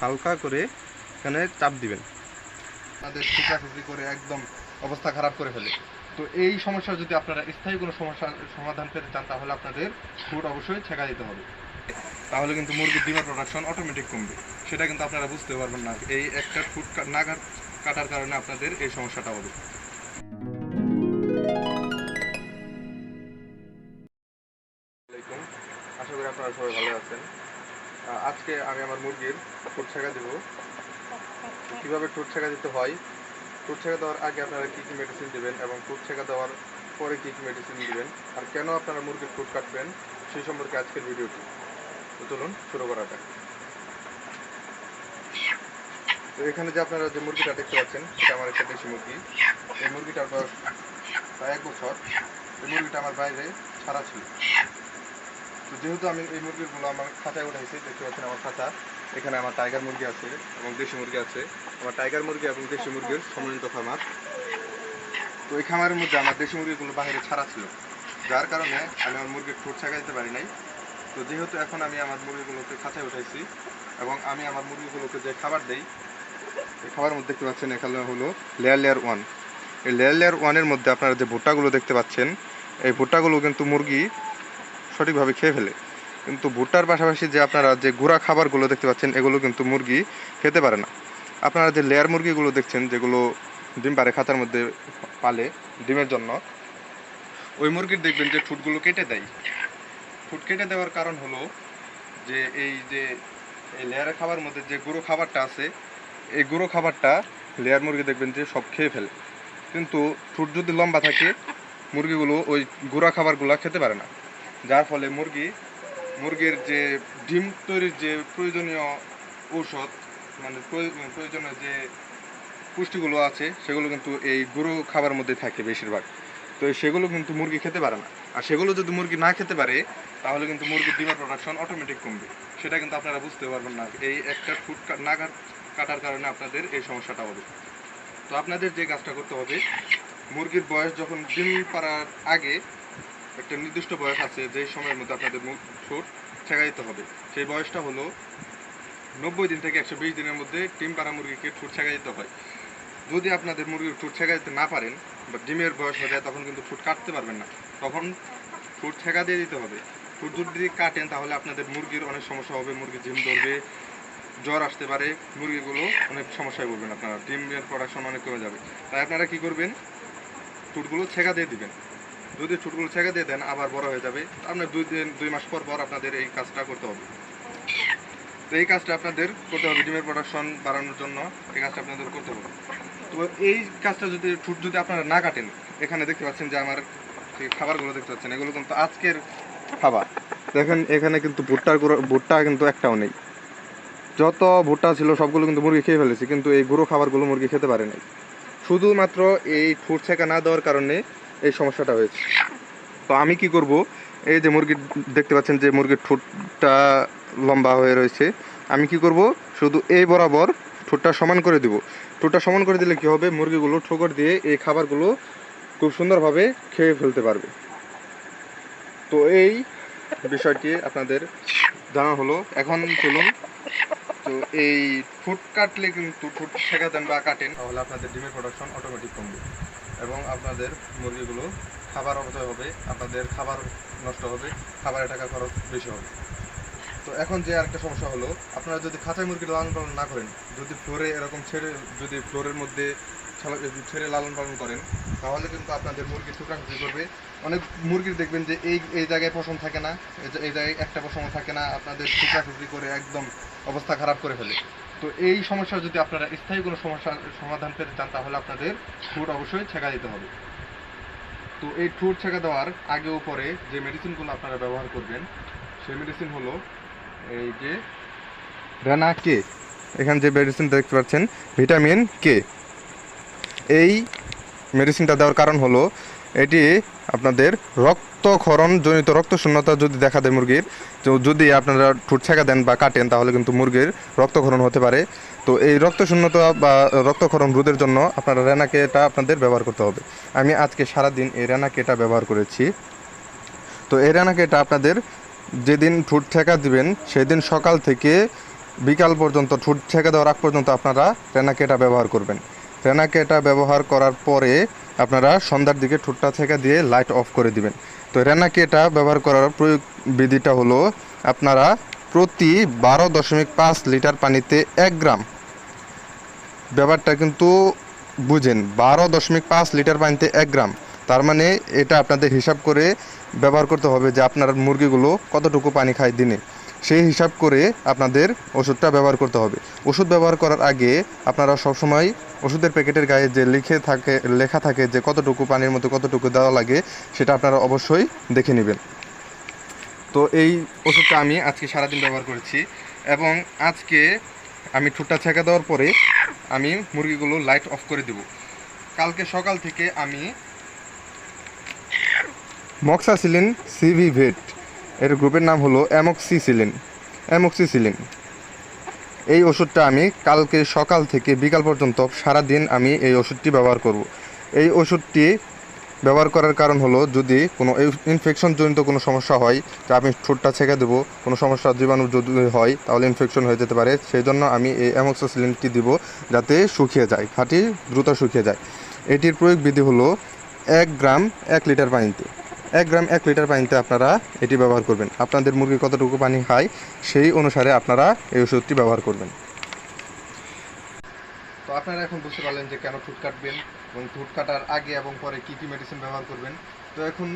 হালকা করে এখানে চাপ দিবেন। তাদের টুকরাটুকরি করে একদম অবস্থা খারাপ করে ফেলে। তো এই সমস্যা যদি আপনারা স্থায়ী কোনো সমস্যার সমাধান পেতে চান, তাহলে আপনাদের ফুড অবশ্যই ছেঁকা দিতে হবে। তাহলে কিন্তু মুরগির ডিমের প্রোডাকশন অটোমেটিক কমবে। সেটা কিন্তু আপনারা বুঝতে পারবেন না এই একটা ফুড না কাট- কাটার কারণে আপনাদের এই সমস্যাটা হবে। আশা করি আপনারা সবাই ভালো আছেন। আজকে আমি আমার মুরগির ঠোঁট ছেঁকা দেবো। কীভাবে ঠোঁট ছেঁকা দিতে হয়? ঠোঁট ছেঁকা দেওয়ার আগে আপনারা কী কী মেডিসিন দেবেন এবং ঠোঁট ছেঁকা দেওয়ার পরে কী কী মেডিসিন দেবেন? আর কেন আপনারা মুরগির ঠোঁট কাটবেন? সেই সম্পর্কে আজকের ভিডিওটি। তো চলুন শুরু করা যাক। তো এখানে যে আপনারা যে মুরগিটা দেখতে পাচ্ছেন, এটা আমার একটা দেশি মুরগি। এই মুরগিটার বয়স প্রায় এক বছর। এই মুরগিটা আমার বাইরে ছাড়া ছিল। তো যেহেতু আমি এই মুরগিগুলো আমার খাঁচায় উঠাইছি, দেখতে পাচ্ছেন আমার খাঁচা। এখানে আমার টাইগার মুরগি আছে এবং দেশি মুরগি আছে। আমার টাইগার মুরগি এবং দেশি মুরগির সমন্বিত খামার। তো এই খামারের মধ্যে আমার দেশি মুরগিগুলো বাইরে ছাড়া ছিল। যার কারণে আমি আমার মুরগির ঠোঁট ছাগা দিতে পারি নাই। তো যেহেতু এখন আমি আমার মুরগিগুলোকে খাঁচায় উঠাইছি এবং আমি আমার মুরগিগুলোকে যে খাবার দেই, এই খাবারের মধ্যে দেখতে পাচ্ছেন এখানে হলো লেয়ার লেয়ার ওয়ান এই লেয়ার লেয়ার ওয়ানের মধ্যে আপনারা যে ভুট্টাগুলো দেখতে পাচ্ছেন, এই ভুট্টাগুলো কিন্তু মুরগি সঠিকভাবে খেয়ে ফেলে। কিন্তু ভুট্টার পাশাপাশি যে আপনারা যে গুঁড়া খাবারগুলো দেখতে পাচ্ছেন, এগুলো কিন্তু মুরগি খেতে পারে না। আপনারা যে লেয়ার মুরগিগুলো দেখছেন, যেগুলো ডিম পারে খাতার মধ্যে পালে ডিমের জন্য, ওই মুরগির দেখবেন যে ঠুটগুলো কেটে দেয়। ঠুট কেটে দেওয়ার কারণ হলো যে এই যে, এই লেয়ারের খাবার মধ্যে যে গুঁড়ো খাবারটা আছে, এই গুঁড়ো খাবারটা লেয়ার মুরগি দেখবেন যে সব খেয়ে ফেলে। কিন্তু ঠুট যদি লম্বা থাকে, মুরগিগুলো ওই গুঁড়া খাবারগুলো খেতে পারে না। যার ফলে মুরগি, মুরগির যে ডিম তৈরির যে প্রয়োজনীয় ঔষধ মানে প্রয়- প্রয়োজনীয় যে পুষ্টিগুলো আছে, সেগুলো কিন্তু এই গুঁড়ো খাবার মধ্যে থাকে বেশিরভাগ। তো সেগুলো কিন্তু মুরগি খেতে পারে না। আর সেগুলো যদি মুরগি না খেতে পারে, তাহলে কিন্তু মুরগির ডিমের প্রোডাকশন অটোমেটিক কমবে। সেটা কিন্তু আপনারা বুঝতে পারবেন না এই একটা ফুড না কাটার কারণে আপনাদের এই সমস্যাটা হবে। তো আপনাদের যে কাজটা করতে হবে, মুরগির বয়স যখন ডিম পাড়ার আগে একটা নির্দিষ্ট বয়স আছে যে সময়ের মধ্যে আপনাদের মুখ ঠোঁট দিতে হবে। সেই বয়সটা হলো নব্বই দিন থেকে একশো বিশ দিনের মধ্যে ডিম পাড়া মুরগিকে ঠোঁট ছেঁকা দিতে হয়। যদি আপনাদের মুরগির ঠোঁট ছেঁকা দিতে না পারেন বা ডিমের বয়স হয়ে যায়, তখন কিন্তু ঠোঁট কাটতে পারবেন না। তখন ঠোঁট ছেঁকা দিয়ে দিতে হবে। ঠোঁট যদি কাটেন, তাহলে আপনাদের মুরগির অনেক সমস্যা হবে। মুরগি ঝিম ধরবে, জ্বর আসতে পারে, মুরগিগুলো অনেক সমস্যায় পড়বেন আপনারা। ডিমের প্রোডাকশন অনেক কমে যাবে। তাই আপনারা কি করবেন? ঠোঁটগুলো ছেঁকা দিয়ে দিবেন। যদি ঠোঁটগুলো ছেঁকা দিয়ে দেন, আবার বড় হয়ে যাবে। আপনার দুই দিন, দুই মাস পর পর আপনাদের এই কাজটা করতে হবে। তো এই কাজটা আপনাদের করতে হবে, ডিমের প্রোডাকশন বাড়ানোর জন্য এই কাজটা আপনাদের করতে হবে। তো এই কাজটা যদি ঠুট যদি আপনারা না কাটেন, এখানে দেখতে পাচ্ছেন যে আমার খাবারগুলো দেখতে পাচ্ছেন, এগুলো কিন্তু আজকের খাবার। দেখেন, এখানে কিন্তু ভুট্টার ভুট্টা কিন্তু একটাও নেই। যত ভুট্টা ছিল, সবগুলো কিন্তু মুরগি খেয়ে ফেলেছে, কিন্তু এই গুঁড়ো খাবারগুলো মুরগি খেতে পারে নাই। শুধুমাত্র এই ঠোঁট ছেঁকা না দেওয়ার কারণে এই সমস্যাটা হয়েছে। তো আমি কি করব? এই যে মুরগির দেখতে পাচ্ছেন যে মুরগির ঠোঁটটা লম্বা হয়ে রয়েছে। আমি কি করব? শুধু এই বরাবর ঠোঁটটা সমান করে দিব। ঠোঁটটা সমান করে দিলে কি হবে? মুরগিগুলো ঠোকর দিয়ে এই খাবারগুলো খুব সুন্দরভাবে খেয়ে ফেলতে পারবে। তো এই বিষয়টি আপনাদের জানা হলো। এখন চলুন। তো এই ফুড কাটলে কিন্তু ফুড শেখা দেন বা কাটেন, তাহলে আপনাদের ডিমের প্রোডাকশন অটোমেটিক কমবে। এবং আপনাদের মুরগিগুলো খাবার অপচয় হবে, আপনাদের খাবার নষ্ট হবে, খাবারের টাকা খরচ বেশি হবে। তো এখন যে আরেকটা সমস্যা হলো, আপনারা যদি খাঁচায় মুরগি লালন পালন না করেন, যদি ফ্লোরে এরকম ছেড়ে, যদি ফ্লোরের মধ্যে ছেড়ে লালন পালন করেন, তাহলে কিন্তু আপনাদের মুরগি টুকরাটুকরি করবে। অনেক মুরগির দেখবেন যে এই এই জায়গায় পশম থাকে না, এই জায়গায় একটা পশমও থাকে না, আপনাদের টুকরাটুকরি করে একদম অবস্থা খারাপ করে ফেলে। তো এই সমস্যা যদি আপনারা স্থায়ী কোনো সমস্যার সমাধান পেতে চান, তাহলে আপনাদের ঠোঁট অবশ্যই ছেঁকা দিতে হবে। তো এই ঠোঁট ছেঁকা দেওয়ার আগে ও পরে যে মেডিসিনগুলো আপনারা ব্যবহার করবেন, সেই মেডিসিন হলো এই যে রানা কে। এখানে যে মেডিসিন দেখতে পাচ্ছেন ভিটামিন কে এই মেডিসিনটা দেওয়ার কারণ হলো, এটি আপনাদের রক্তক্ষরণ জনিত রক্ত শূন্যতা যদি দেখা দেয় মুরগির, তো যদি আপনারা ঠোঁট ছেঁকা দেন বা কাটেন, তাহলে কিন্তু মুরগির রক্তক্ষরণ হতে পারে। তো এই রক্ত শূন্যতা বা রক্তক্ষরণ রোধের জন্য আপনারা রেনাকেটা আপনাদের ব্যবহার করতে হবে। আমি আজকে সারাদিন এই রেনাকেটা ব্যবহার করেছি। তো এই রেনাকেটা আপনাদের যেদিন ঠোঁট ঠেকা দিবেন, সেদিন সকাল থেকে বিকাল পর্যন্ত ঠুট ছেঁকে দেওয়ার আগ পর্যন্ত আপনারা রেনাকেটা ব্যবহার করবেন। রেনাকেটা ব্যবহার করার পরে আপনারা সন্ধ্যার দিকে ঠোঁটটা ছেঁকে দিয়ে লাইট অফ করে দিবেন। তো রেনাকেটা ব্যবহার করার প্রয়োগ বিধিটা হলো আপনারা প্রতি বারো দশমিক পাঁচ লিটার পানিতে এক গ্রাম। ব্যাপারটা কিন্তু বুঝেন, বারো দশমিক পাঁচ লিটার পানিতে এক গ্রাম। তার মানে এটা আপনাদের হিসাব করে ব্যবহার করতে হবে যে আপনার মুরগিগুলো কতটুকু পানি খায় দিনে। সেই হিসাব করে আপনাদের ওষুধটা ব্যবহার করতে হবে। ওষুধ ব্যবহার করার আগে আপনারা সবসময় ওষুধের প্যাকেটের গায়ে যে লিখে থাকে, লেখা থাকে যে কতটুকু পানির মতো কতটুকু দেওয়া লাগে, সেটা আপনারা অবশ্যই দেখে নেবেন। তো এই ওষুধটা আমি আজকে সারাদিন ব্যবহার করেছি এবং আজকে আমি ঠোঁটটা ছেঁকা দেওয়ার পরে আমি মুরগিগুলো লাইট অফ করে দেব। কালকে সকাল থেকে আমি মক্সাসিলিন সিভি ভেট এর গ্রুপের নাম হলো অ্যামক্সিসিলিন। অ্যামক্সিসিলিন। এই ওষুধটা আমি কালকে সকাল থেকে বিকাল পর্যন্ত সারা দিন আমি এই ওষুধটি ব্যবহার করব। এই ওষুধটি ব্যবহার করার কারণ হলো যদি কোনো ইনফেকশন জনিত কোনো সমস্যা হয় যে আমি ঠোঁটটা ছেঁকে দেবো। কোনো সমস্যা জীবাণু যদি হয়, তাহলে ইনফেকশন হয়ে যেতে পারে। সেই জন্য আমি এই অ্যামক্সিসিলিনটি দিব যাতে শুকিয়ে যায় খাঁটি দ্রুত শুকিয়ে যায়। এটির প্রয়োগ বিধি হলো এক গ্রাম এক লিটার পানিতে। এক গ্রাম এক লিটার পানিতে আপনারা এটি ব্যবহার করবেন। আপনাদের মুরগি কতটুকু পানি খায় সেই অনুসারে আপনারা এই ওষুধটি ব্যবহার করবেন। তো আপনারা এখন বুঝতে পারলেন যে কেন ঠুট কাটবেন এবং ঠুট কাটার আগে এবং পরে কি কি মেডিসিন ব্যবহার করবেন। তো এখন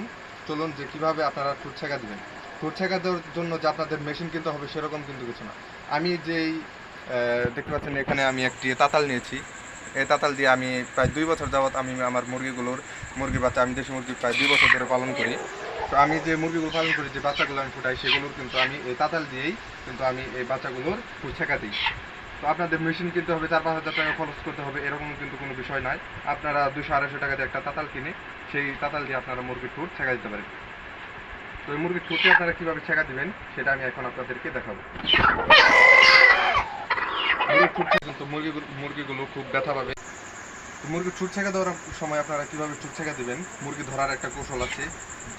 চলুন যে কীভাবে আপনারা ঠুট ছেঁকা দিবেন। ঠুট ছেঁকা দেওয়ার জন্য যে আপনাদের মেশিন কিনতে হবে সেরকম কিন্তু কিছু না। আমি যেই দেখতে পাচ্ছেন এখানে আমি একটি তাতাল নিয়েছি। এই তাতাল দিয়ে আমি প্রায় দুই বছর যাবৎ আমি আমার মুরগিগুলোর মুরগি বাচ্চা, আমি দেশি মুরগি প্রায় দুই বছর ধরে পালন করি। তো আমি যে মুরগিগুলো পালন করি, যে বাচ্চাগুলো আমি ফুটাই, সেগুলোর কিন্তু আমি এই তাতাল দিয়েই কিন্তু আমি এই বাচ্চাগুলোর ছেঁকা দিই। তো আপনাদের মেশিন কিনতে হবে, চার পাঁচ হাজার টাকা খরচ করতে হবে, এরকম কিন্তু কোনো বিষয় নয় আপনারা দুশো আড়াইশো টাকা দিয়ে একটা তাতাল কিনে সেই তাতাল দিয়ে আপনারা মুরগির ঠোঁট ছেঁকা দিতে পারেন। তো এই মুরগির ঠোঁটে আপনারা কীভাবে ছেঁকা দিবেন, সেটা আমি এখন আপনাদেরকে দেখাবো। মুরগিগুলো মুরগিগুলো খুব ব্যথা পাবে। ঠোঁট ছেঁকা দেওয়ার সময় আপনারা কীভাবে ছেঁকা দিবেন? মুরগি ধরার একটা কৌশল আছে,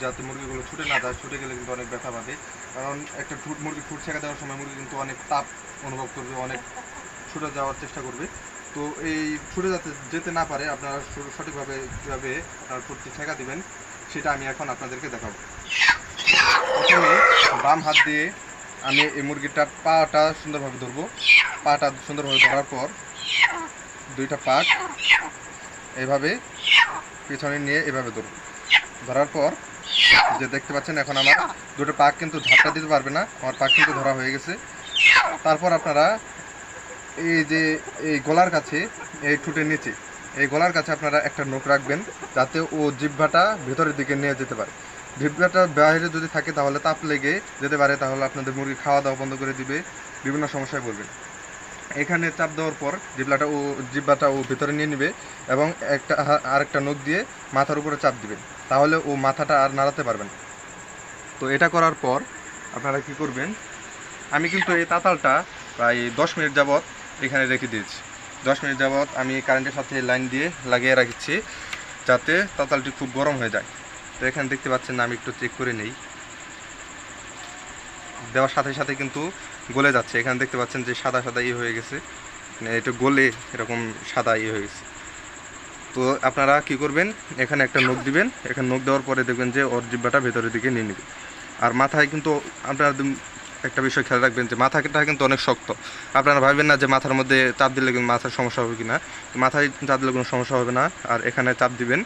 যাতে মুরগিগুলো ছুটে না যায়, ছুটে গেলে কিন্তু অনেক ব্যথা পাবে। কারণ একটা মুরগি ঠোঁট দেওয়ার সময় মুরগি কিন্তু অনেক তাপ অনুভব করবে, অনেক ছুটে যাওয়ার চেষ্টা করবে। তো এই ছুটে যাতে, যেতে না পারে, আপনারা সঠিকভাবে কীভাবে আপনার ঠোঁটটি ছেঁকা দিবেন, সেটা আমি এখন আপনাদেরকে দেখাবো। প্রথমে বাম হাত দিয়ে আমি এই মুরগিটার পাটা সুন্দরভাবে ধরবো। পাটা সুন্দরভাবে ধরার পর দুইটা পাক এইভাবে পিছনে নিয়ে এভাবে ধরবো। ধরার পর যে দেখতে পাচ্ছেন, এখন আমার দুটো পাক কিন্তু ঝাপটা দিতে পারবে না, আমার পাক কিন্তু ধরা হয়ে গেছে। তারপর আপনারা এই যে এই গলার কাছে, এই ঠুটের নিচে, এই গলার কাছে আপনারা একটা নোক রাখবেন, যাতে ও জিহ্বাটা ভেতরের দিকে নিয়ে যেতে পারে। জিহ্বাটা বাইরে যদি থাকে তাহলে তাপ লেগে যেতে পারে, তাহলে আপনাদের মুরগি খাওয়া দাওয়া বন্ধ করে দিবে, বিভিন্ন সমস্যায় পড়বে। এখানে চাপ দেওয়ার পর জিবলাটা ও, জিব্বাটা ও ভেতরে নিয়ে নেবে এবং একটা, আরেকটা নখ দিয়ে মাথার উপরে চাপ দিবেন তাহলে ও মাথাটা আর নাড়াতে পারবেন। তো এটা করার পর আপনারা কি করবেন, আমি কিন্তু এই তাতালটা প্রায় দশ মিনিট যাবৎ এখানে রেখে দিয়েছি। দশ মিনিট যাবৎ আমি কারেন্টের সাথে লাইন দিয়ে লাগিয়ে রাখছি, যাতে তাতালটি খুব গরম হয়ে যায়। তো এখানে দেখতে পাচ্ছেন আমি একটু চেক করে নেই। দেওয়ার সাথে সাথে কিন্তু গলে যাচ্ছে। এখানে দেখতে পাচ্ছেন যে সাদা সাদা ইয়ে হয়ে গেছে। মানে এটা গলে এরকম সাদা ইয়ে হয়ে গেছে। তো আপনারা কি করবেন? এখানে একটা নখ দিবেন। এখানে নখ দেওয়ার পরে দেখবেন যে ওর জিব্বাটা ভেতরের দিকে নিয়ে নেবে। আর মাথায় কিন্তু আপনারা একটা বিষয় খেয়াল রাখবেন যে মাথাটা কিন্তু অনেক শক্ত। আপনারা ভাববেন না যে মাথার মধ্যে চাপ দিলে কিন্তু মাথার সমস্যা হবে কি না মাথায় চাপ দিলে কোনো সমস্যা হবে না। আর এখানে চাপ দিবেন।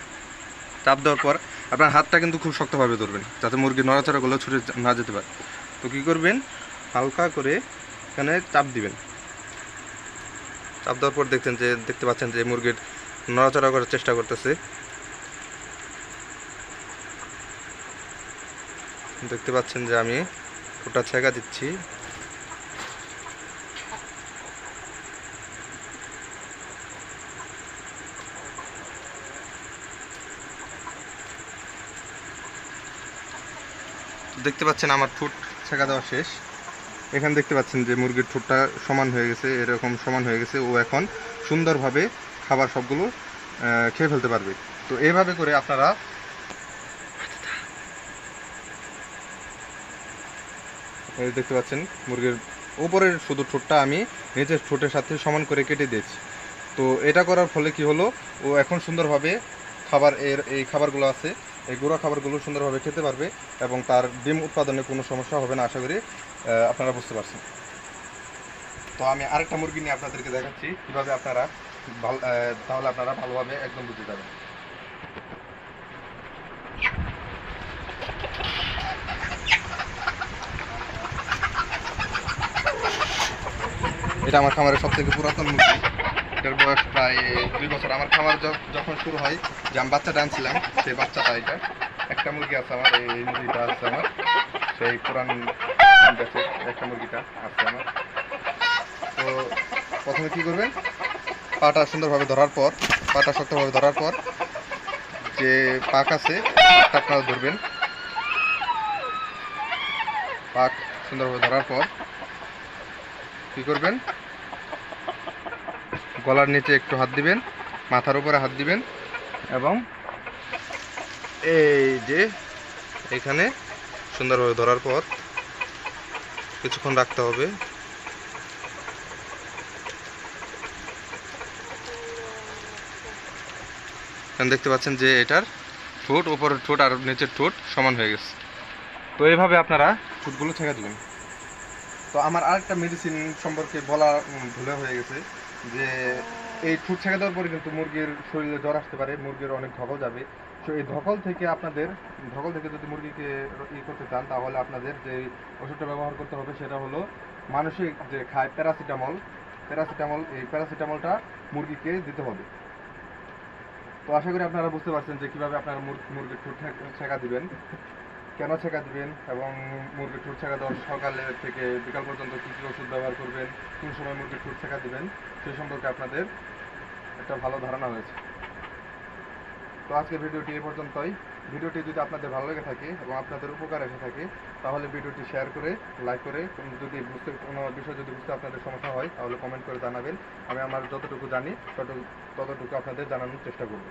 চাপ দেওয়ার পর আপনার হাতটা কিন্তু খুব শক্তভাবে ধরবেন, যাতে মুরগি নড়াচড়াগুলো ছুটে না যেতে পারে। তো কী করবেন? হালকা করে এখানে চাপ দিবেন। চাপ দেওয়ার পর দেখছেন যে, দেখতে পাচ্ছেন যে মুরগির নড়াচড়া করার চেষ্টা করতেছে। দেখতে পাচ্ছেন যে আমি ওটা ছেঁকা দিচ্ছি। দেখতে পাচ্ছেন আমার ঠোঁট ছেঁকা দেওয়া শেষ। এখানে দেখতে পাচ্ছেন যে মুরগির ঠোঁটটা সমান হয়ে গেছে, এরকম সমান হয়ে গেছে। ও এখন সুন্দরভাবে খাবার সবগুলো খেয়ে ফেলতে পারবে। তো এইভাবে করে আপনারা দেখতে পাচ্ছেন মুরগির উপরের শুধু ঠোঁটটা আমি নিচের ঠোঁটের সাথে সমান করে কেটে দিয়েছি। তো এটা করার ফলে কি হলো? ও এখন সুন্দরভাবে খাবার এর, এই খাবারগুলো আছে। এই গুঁড়া খাবারগুলো সুন্দরভাবে খেতে পারবে এবং তার ডিম উৎপাদনে কোনো সমস্যা হবে না, আশা করি আপনারা বুঝতে পারছেন। তো আমি আরেকটা মুরগি নিয়ে আপনাদেরকে দেখাচ্ছি, কীভাবে আপনারা ভালো তাহলে আপনারা ভালোভাবে একদম বুঝতে পারবেন এটা আমার খামারের সব থেকে পুরাতন মুরগি। এটার বয়স প্রায় দুই বছর। আমার খামার য- যখন শুরু হয়, যে আমি বাচ্চাটা আনছিলাম, সেই বাচ্চাটা এটা। একটা মুরগি আছে আমার, এই মুরগিটা আছে আমার। সেই পুরান একটা মুরগিটা আছে আমার। তো প্রথমে কি করবেন? পাটা সুন্দরভাবে ধরার পর, পাটা শক্তভাবে ধরার পর, যে পাক আছে আপনারা ধরবেন। পাক সুন্দরভাবে ধরার পর, কি করবেন? গলার নিচে একটু হাত দিবেন, মাথার উপরে হাত দিবেন এবং এই যে এখানে সুন্দরভাবে ধরার পর কিছুক্ষণ রাখতে হবে। দেখতে পাচ্ছেন যে এটার ঠোঁট, উপরের ঠোঁট আর নিচের ঠোঁট সমান হয়ে গেছে। তো এইভাবে আপনারা ঠোঁটগুলো ছেঁকা দেবেন। তো আমার আরেকটা মেডিসিন সম্পর্কে বলা ভুলে হয়ে গেছে। যে এই ঠোঁট ছেঁকা দেওয়ার পরে কিন্তু মুরগির শরীরে জ্বর আসতে পারে, মুরগির অনেক ধকল যাবে। তো এই ধকল থেকে আপনাদের, ধকল থেকে যদি মুরগিকে ই করতে চান, তাহলে আপনাদের যে ওষুধটা ব্যবহার করতে হবে সেটা হলো মানসিক যে খায় প্যারাসিটামল প্যারাসিটামল, এই প্যারাসিটামলটা মুরগিকে দিতে হবে। তো আশা করি আপনারা বুঝতে পারছেন যে কীভাবে আপনারা মুর- মুরগির ঠোঁট ছেঁকা দিবেন। কেন ছেঁকা দিবেন এবং মুরগির ঠোঁট ছেঁকা দেওয়ার সকালে থেকে বিকাল পর্যন্ত কী কী ওষুধ ব্যবহার করবেন, কোন সময় মুরগির ঠোঁট ছেঁকা দিবেন সেই সম্পর্কে আপনাদের একটা ভালো ধারণা হয়েছে তো আজকের ভিডিওটি এ পর্যন্তই। ভিডিওটি যদি আপনাদের ভালো লেগে থাকে এবং আপনাদের উপকার এসে থাকে, তাহলে ভিডিওটি শেয়ার করে, লাইক করে যদি বুঝতে, কোনো বিষয় যদি বুঝতে আপনাদের সমস্যা হয়, তাহলে কমেন্ট করে জানাবেন। আমি আমার যতটুকু জানি তত ততটুকু আপনাদের জানানোর চেষ্টা করব।